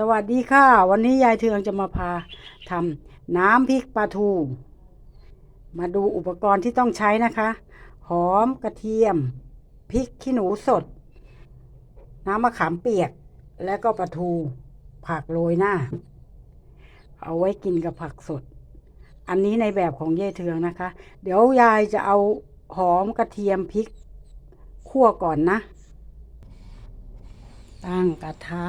สวัสดีค่ะ วันนี้ยายเทืองจะมาพาทำน้ำพริกปลาทู มาดูอุปกรณ์ที่ต้องใช้นะคะ หอมกระเทียมพริกขี้หนูสด น้ำมะขามเปียก และก็ปลาทู ผักโรยหน้า เอาไว้กินกับผักสด อันนี้ในแบบของยายเทืองนะคะ เดี๋ยวยายจะเอาหอมกระเทียมพริกคั่วก่อนนะ ตั้งกระทะ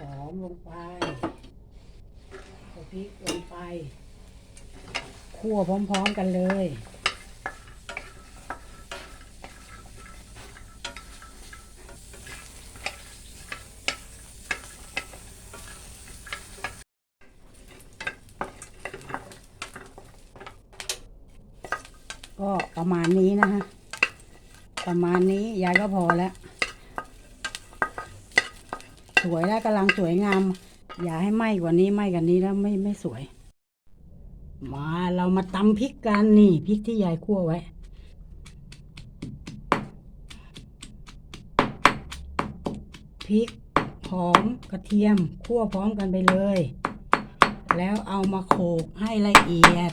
หอ มลงไปเอาพริกลงไปคั่วพร้อมๆกันเลยก็ประมาณนี้นะคะ ประมาณนี้ยายก็พอแล้ว สวยแล้วกำลังสวยงาม อย่าให้ไหม้กว่านี้ไหม้กันนี้แล้วไม่ไม่สวย มาเรามาตำพริกกันนี่พริกที่ยายคั่วไว้พริกหอมกระเทียมคั่วพร้อมกันไปเลย แล้วเอามาโขลกให้ละเอียด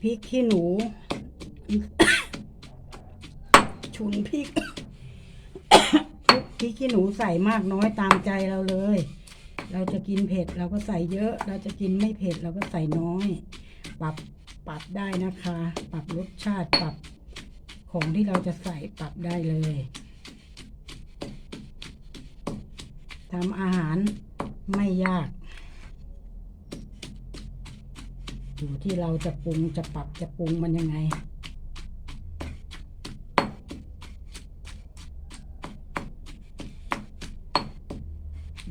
พริกขี้หนู ชุนพริก พริกขี้หนูใส่มากน้อยตามใจเราเลย เราจะกินเผ็ดเราก็ใส่เยอะ เราจะกินไม่เผ็ดเราก็ใส่น้อย ปรับปรับได้นะคะ ปรับรสชาติปรับของที่เราจะใส่ปรับได้เลยทำอาหารไม่ยาก อยู่ที่เราจะปรุงจะปรับจะปรุงมันยังไง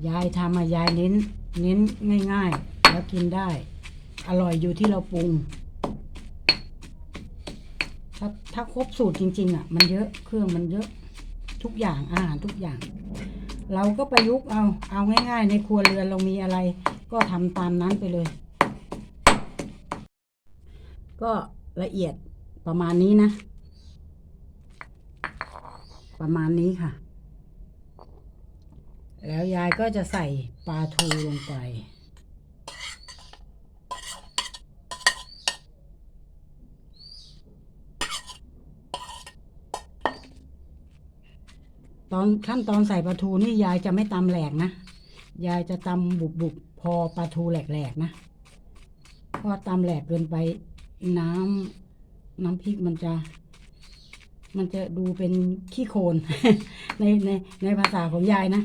ยายทำมายายเน้น เน้นง่าย ๆ แล้วกินได้ อร่อยอยู่ที่เราปรุง ถ้าถ้าครบสูตรจริง ๆ อะ มันเยอะเครื่องมันเยอะทุกอย่างอาหารทุกอย่าง เราก็ประยุกต์เอาเอาง่าย ๆ ในครัวเรือนเรามีอะไร ก็ทำตามนั้นไปเลย ก็ละเอียดประมาณนี้นะ ประมาณนี้ค่ะ แล้วยายก็จะใส่ปลาทูลงไป ตอนขั้นตอนใส่ปลาทูนี่ยายจะไม่ตำแหลกนะ ยายจะตำบุบบุบๆพอปลาทูแหลกๆนะ เพราะตำแหลกเกินไปน้ำน้ำพริกมันจะมันจะดูเป็นขี้โคลนในในในภาษาของยายนะ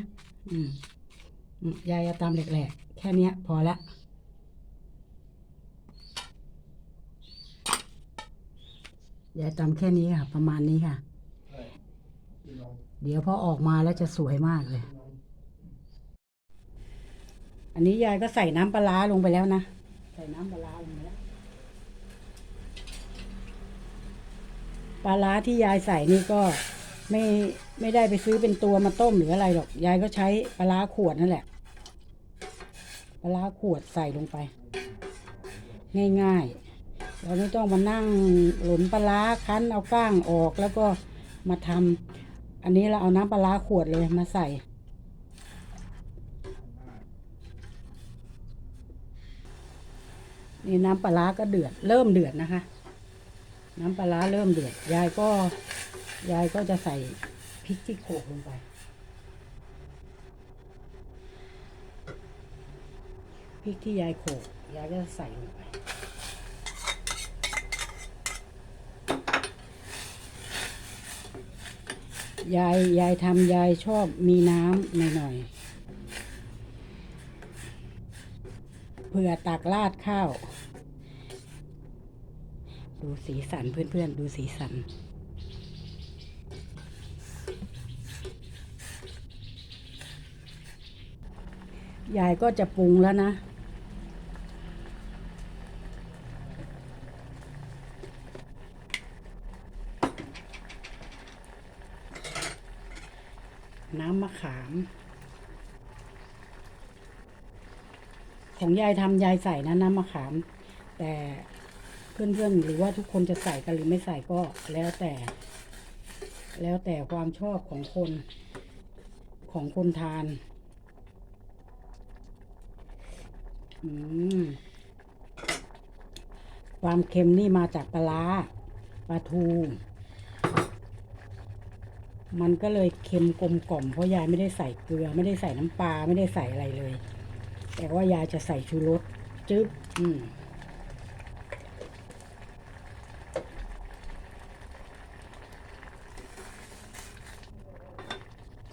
ยายจะตำแหลกๆ แค่เนี้ยพอละยายตำแค่นี้ค่ะ ประมาณนี้ค่ะ เดี๋ยวพอออกมาแล้วจะสวยมากเลย อันนี้ยายก็ใส่น้ำปลาร้าลงไปแล้วนะ ใส่น้ำปลาร้าลงไปแล้วปลาร้าที่ยายใส่นี่ก็ไม่ ไม่ได้ไปซื้อเป็นตัวมาต้มหรืออะไรหรอก ยายก็ใช้ปลาขวดนั่นแหละ ปลาขวดใส่ลงไป ง่ายๆ เราไม่ต้องมานั่งหลุนปลาคั้นเอาก้างออกแล้วก็มาทำอันนี้เราเอาน้ำปลาขวดเลยมาใส่นี่น้ำปลาก็เดือด เริ่มเดือดนะคะ น้ำปลาเริ่มเดือด ยายก็ ยายก็จะใส่ ริกที่โขลกลงไป พริกที่ยายโขลกยายก็จะใส่ลงไปยายยายทำยายชอบมีน้ำหน่อยๆเผื่อตักราดข้าว ดูสีสันเพื่อนๆ ดูสีสัน ยายก็จะปรุงแล้วนะ น้ำมะขาม ของยายทำยายใส่นะน้ำมะขาม แต่เพื่อนๆหรือว่าทุกคนจะใส่กันหรือไม่ใส่ก็แล้วแต่ แล้วแต่ความชอบของคนของคนทาน อืม ความเค็มนี่มาจากปลาปลาทู มันก็เลยเค็มกลมกล่อมเพราะยายไม่ได้ใส่เกลือ ไม่ได้ใส่น้ำปลาไม่ได้ใส่อะไรเลย แต่ว่ายายจะใส่ชูรสจึ๊บอืม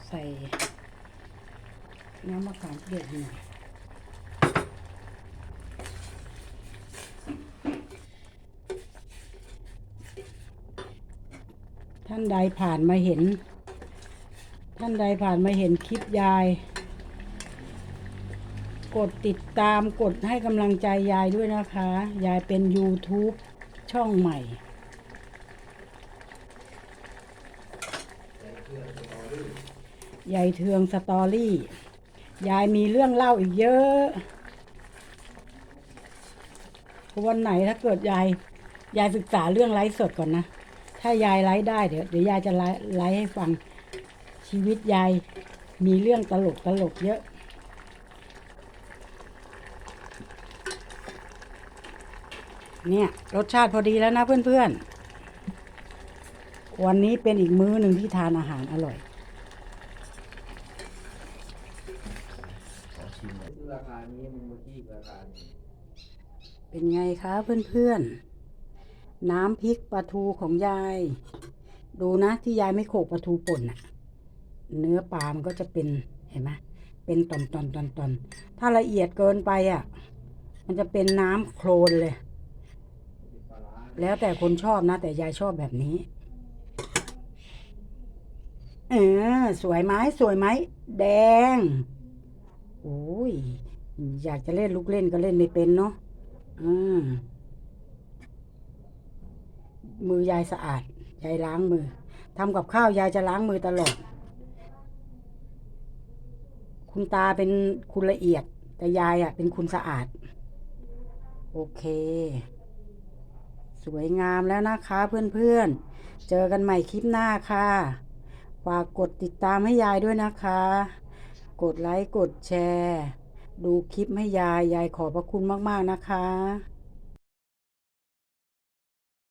ใส่น้ำมะขามเปียกหน่อยท่าน ใดผ่านมาเห็น ท่านใดผ่านมาเห็นคลิปยาย กดติดตามกดให้กำลังใจยายด้วยนะคะ ยายเป็น YouTube ช่องใหม่ ยายเทืองสตอรี่ ยายมีเรื่องเล่าอีกเยอะวันไหนถ้าเกิดยายยายศึกษาเรื่องไลฟ์สดก่อนนะ ถ้ายายไลฟ์ได้เดี๋ยวเดี๋ยวยายจะไลฟ์ไลฟ์ให้ฟังชีวิตยายมีเรื่องตลกตลกเยอะเนี่ยรสชาติพอดีแล้วนะเพื่อนๆ วันนี้เป็นอีกมื้อหนึ่งที่ทานอาหารอร่อยขอชิมหน่อยราคานี้มึงมาที่ราคานี้เป็นไงคะเพื่อนๆ น้ำพริกปลาทูของยาย ดูนะที่ยายไม่โขกปลาทูป่นน่ะเนื้อปลามันก็จะเป็นเห็นไหมเป็นตอนตอนตอนตอนถ้าละเอียดเกินไปอะ มันจะเป็นน้ำโคลนเลย แล้วแต่คนชอบนะ แต่ยายชอบแบบนี้ เออ สวยไหมสวยไหมแดงโอ้ยอยากจะเล่นลูกเล่นก็เล่นไม่เป็นเนาะอืม มือยายสะอาด ยายล้างมือทำกับข้าวยายจะล้างมือตลอด คุณตาเป็นคุณละเอียด แต่ยายอะ เป็นคุณสะอาด โอเค สวยงามแล้วนะคะเพื่อนๆ เจอกันใหม่คลิปหน้าค่ะ ฝากกดติดตามให้ยายด้วยนะคะ กดไลค์ กดแชร์ ดูคลิปให้ยาย ยายขอบพระคุณมากๆนะคะ